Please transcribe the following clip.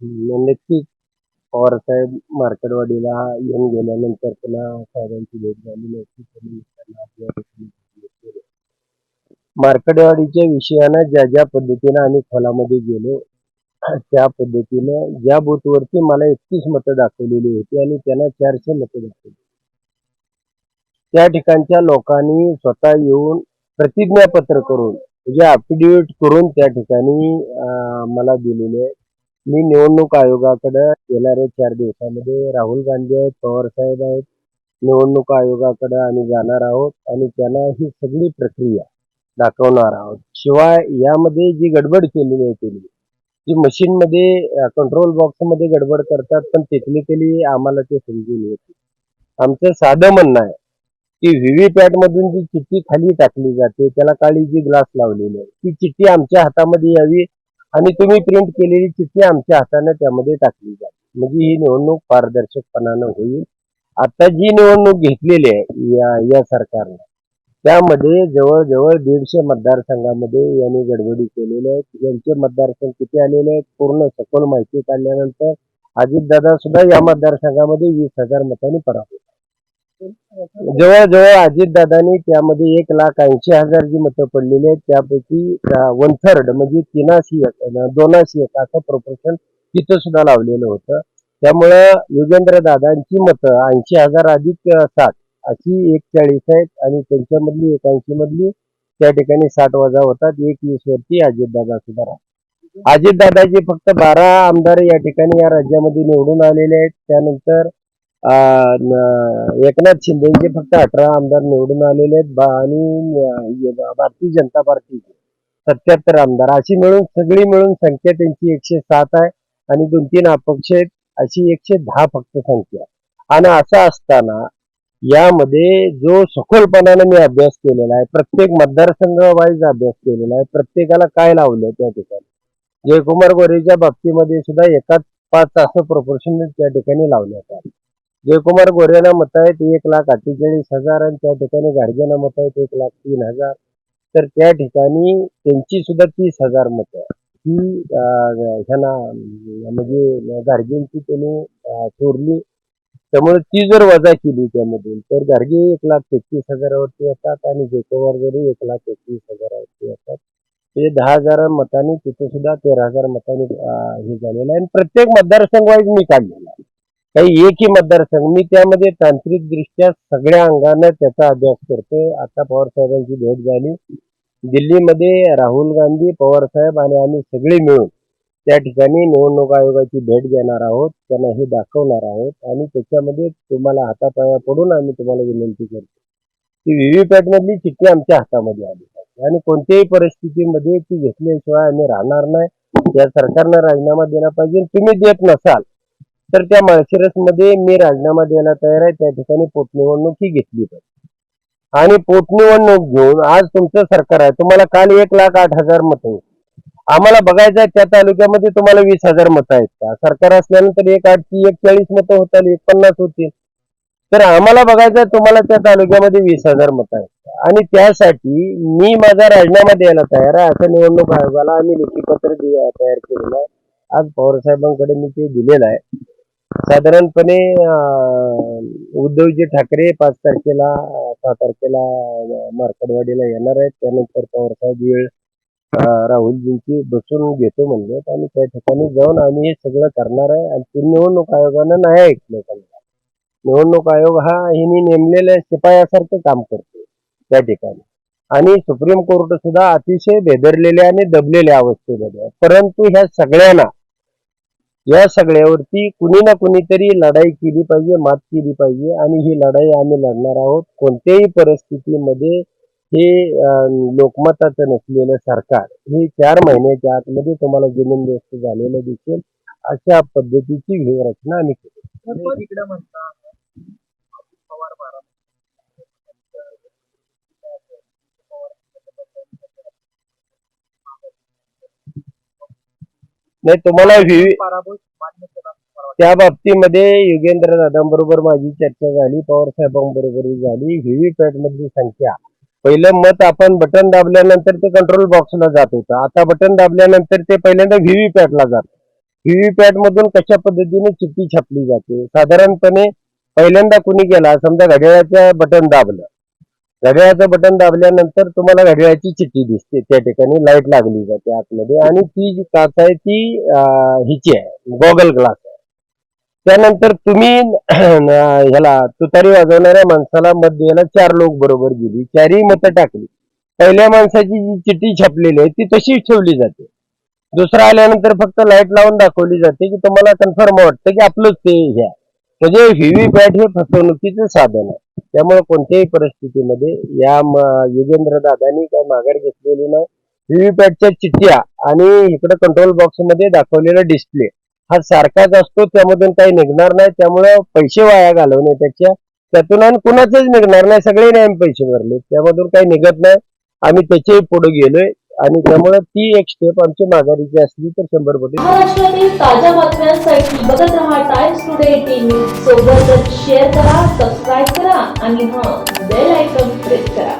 नक्कीच. पवार साहेब मार्केटवाडीला येऊन गेल्यानंतर पुन्हा साहेबांची भेट झाली. नव्हती त्यांनी त्यांना आपल्या मार्केटवाडीच्या विषयानं ज्या ज्या पद्धतीनं आम्ही खोलामध्ये गेलो त्या पद्धतीनं ज्या बूथवरती मला एकतीस मतं दाखवलेली होती आणि त्यांना चारशे मतं दाखवली. त्या ठिकाणच्या लोकांनी स्वतः येऊन प्रतिज्ञापत्र करून म्हणजे अफिडेविट करून त्या ठिकाणी अं, मला दिलेले आहे. मी निवडणूक आयोगाकडे येणाऱ्या चार दिवसामध्ये राहुल गांधी आहेत पवार साहेब आहेत निवडणूक आयोगाकडे आम्ही जाणार आहोत आणि त्यांना ही सगळी प्रक्रिया दाखवणार आहोत शिवाय यामध्ये जी गडबड केलेली आहे त्यांनी जी मशीनमध्ये कंट्रोल बॉक्समध्ये गडबड करतात पण टेक्निकली आम्हाला ते समजून येत नाही. आमचं साधं म्हणणं आहे की व्हीव्हीपॅटमधून जी चिठ्ठी खाली टाकली जाते त्याला काळी जी ग्लास लावलेली आहे ती चिठ्ठी आमच्या हातामध्ये यावी आणि तुम्ही प्रिंट केलेली चिठ्ठी आमच्या हाताने त्यामध्ये टाकली जाईल. म्हणजे ही निवडणूक पारदर्शकपणानं होईल. आता जी निवडणूक घेतलेली आहे या या सरकारनं त्यामध्ये जवळजवळ दीडशे मतदारसंघामध्ये यांनी गडबडी केलेल्या आहेत यांचे मतदारसंघ किती आलेले आहेत पूर्ण सखोल माहिती काढल्यानंतर अजितदादा सुद्धा या मतदारसंघामध्ये वीस हजार मतांनी पराभूत जवळजवळ अजितदादांनी त्यामध्ये एक लाख ऐंशी हजार जी मतं पडलेली आहेत त्यापैकी वन थर्ड म्हणजे तीनाशी एक दोनाशी एक असं प्रपोर्शन तिथं सुद्धा लावलेलं होतं. त्यामुळं युगेंद्र दादांची मतं ऐंशी हजार अधिक साठ अशी एक चाळीस आहेत आणि त्यांच्यामधली एक ऐंशी मधली त्या ठिकाणी साठ वजा होतात. एक वीस वरती अजितदादा सुद्धा राहतात. अजितदादाचे फक्त बारा आमदार या ठिकाणी या राज्यामध्ये निवडून आलेले आहेत. त्यानंतर एकनाथ शिंदेचे फक्त अठरा आमदार निवडून आलेले आहेत. आणि भारतीय जनता पार्टीचे सत्याहत्तर आमदार. अशी मिळून सगळी मिळून संख्या त्यांची एकशे सात आहे आणि दोन तीन अपक्ष आहेत अशी एकशे दहा फक्त संख्या आहे. आणि असं असताना यामध्ये जो सखोलपणाने मी अभ्यास केलेला आहे प्रत्येक मतदारसंघ वाईज अभ्यास केलेला आहे प्रत्येकाला काय लावलं त्या ठिकाणी? जयकुमार गोरेच्या बाबतीमध्ये सुद्धा एकाच पाच असं प्रपोर्शन त्या ठिकाणी लावण्यात आलं. जयकुमार गोरेला मत आहेत एक लाख अठ्ठेचाळीस हजार आणि त्या ठिकाणी गाडगेला मत आहेत एक लाख तीन हजार. तर त्या ठिकाणी त्यांची सुद्धा तीस हजार मतं ही ह्यांना म्हणजे गार्जेंची त्यांनी चोरली त्यामुळे ती जर वजा केली त्यामधून तर गार्गे एक लाख तेहतीस हजारावरती येतात आणि जयकुमार गोरे एक लाख एकवीस हजारावरती येतात. म्हणजे दहा हजार मतांनी तिथे सुद्धा तेरा हजार मतांनी हे झालेलं आहे. आणि प्रत्येक मतदारसंघ वाईज मी काढलेला काही एकही मतदारसंघ. मी त्यामध्ये तांत्रिक दृष्ट्या सगळ्या अंगानं त्याचा अभ्यास करतोय. आता पवार साहेबांची भेट झाली. दिल्लीमध्ये राहुल गांधी पवार साहेब आणि आम्ही सगळे मिळून त्या ठिकाणी निवडणूक आयोगाची भेट घेणार आहोत. त्यांना हे दाखवणार आहोत. आणि त्याच्यामध्ये तुम्हाला हातापाया पडून आम्ही तुम्हाला विनंती करतो की व्हीव्हीपॅट मधली चिठ्ठी आमच्या हातामध्ये आली पाहिजे. आणि कोणत्याही परिस्थितीमध्ये ती घेतल्याशिवाय आम्ही राहणार नाही. या सरकारनं राजीनामा दिला पाहिजे. तुम्ही देत नसाल तर त्या माळशिरसमध्ये मी राजीनामा द्यायला तयार आहे. त्या ठिकाणी पोटनिवडणूक ही घेतली पाहिजे. आणि पोटनिवडणूक घेऊन आज तुमचं सरकार आहे. तुम्हाला काल एक लाख आठ हजार मतं आहे आम्हाला बघायचं आहे त्या तालुक्यामध्ये तुम्हाला वीस हजार मतं आहेत का? सरकार असल्यानंतर एक आठची एक चाळीस मतं होतात एक पन्नास होतील. तर आम्हाला बघायचं आहे तुम्हाला त्या तालुक्यामध्ये वीस हजार मतं आहेत आणि त्यासाठी मी माझा राजीनामा द्यायला तयार आहे. असं निवडणूक आयोगाला आम्ही लेखीपत्र पत्र तयार केलेलं आहे. आज पवारसाहेबांकडे मी ते दिलेलं आहे. साधारणपणे उद्धवजी ठाकरे पाच तारखेला सहा तारखेला मार्कडवाडीला येणार आहेत. त्यानंतर पवारसाहेब वेळ राहुलजींची बसून घेतो म्हणले. आणि त्या ठिकाणी जाऊन आम्ही हे सगळं करणार आहे. आणि ते निवडणूक आयोगानं नाही ऐकलं. त्यांना निवडणूक आयोग हा हिने नेमलेल्या शिपायासारखं काम करतो त्या ठिकाणी. आणि सुप्रीम कोर्ट सुद्धा अतिशय बेदरलेल्या आणि दबलेल्या अवस्थेमध्ये परंतु ह्या सगळ्यांना या सगळ्यावरती कुणी ना कुणीतरी लढाई केली पाहिजे मात केली पाहिजे आणि ही लढाई आम्ही लढणार आहोत. कोणत्याही परिस्थितीमध्ये हे लोकमताचं नसलेलं सरकार हे चार महिन्याच्या आतमध्ये तुम्हाला जमीनदोस्त झालेलं दिसेल. अशा पद्धतीची व्यूहरचना आम्ही केली तिकडे म्हणता अजित पवार बारा नाही तुम्हाला. त्या बाबतीमध्ये युगेंद्र दादांबरोबर माझी चर्चा झाली पवार साहेबांबरोबर झाली. व्हीव्हीपॅट मधली संख्या. पहिलं मत आपण बटन दाबल्यानंतर ते कंट्रोल बॉक्सला जात होतं. आता बटन दाबल्यानंतर ते पहिल्यांदा व्हीव्हीपॅटला जात. व्हीव्हीपॅट मधून कशा पद्धतीने चिठ्ठी छापली जाते? साधारणपणे पहिल्यांदा कुणी केला? समजा घड्याळाच्या बटन दाबलं. घड्याळाचं बटन दाबल्यानंतर तुम्हाला घड्याळाची चिठ्ठी दिसते. त्या ठिकाणी लाइट लागली जाते आतमध्ये. आणि ती जी काच आहे ती हिची आहे. गॉगल ग्लास आहे. त्यानंतर तुम्ही ह्याला तुतारी वाजवणाऱ्या माणसाला मत द्यायला चार लोक बरोबर गेली. चारही मतं टाकली. पहिल्या माणसाची जी चिठ्ठी छापलेली आहे ती तशीच ठेवली जाते. दुसरा आल्यानंतर फक्त लाइट लावून दाखवली जाते की तुम्हाला कन्फर्म वाटतं की आपलंच ते हे आहे. म्हणजे व्हीव्हीपॅट हे फसवणुकीचं साधन आहे. त्यामुळे कोणत्याही परिस्थितीमध्ये या युगेंद्र दादांनी काय माघार घेतलेली नाही. व्हीव्हीपॅटच्या चिठ्ठ्या आणि इकडे कंट्रोल बॉक्समध्ये दाखवलेला डिस्प्ले हा सारखाच असतो त्यामधून काही निघणार नाही. त्यामुळे पैसे वाया घालवण्यापेक्षा त्यातून आणि कुणाचंच निघणार नाही. सगळे नाही पैसे भरले. त्यामधून काही निघत नाही. आम्ही त्याच्याही पुढे गेलोय. आणि त्यामुळे ती एक स्टेप आमची माघारीची असली तर शंभर कोटी महाराष्ट्रातील ताज्या बातम्यांसाठी बघत रहा टाइम्स टुडे टीव्ही सोबतच शेअर करा सबस्क्राईब करा आणि हा बेल आयकॉन प्रेस करा.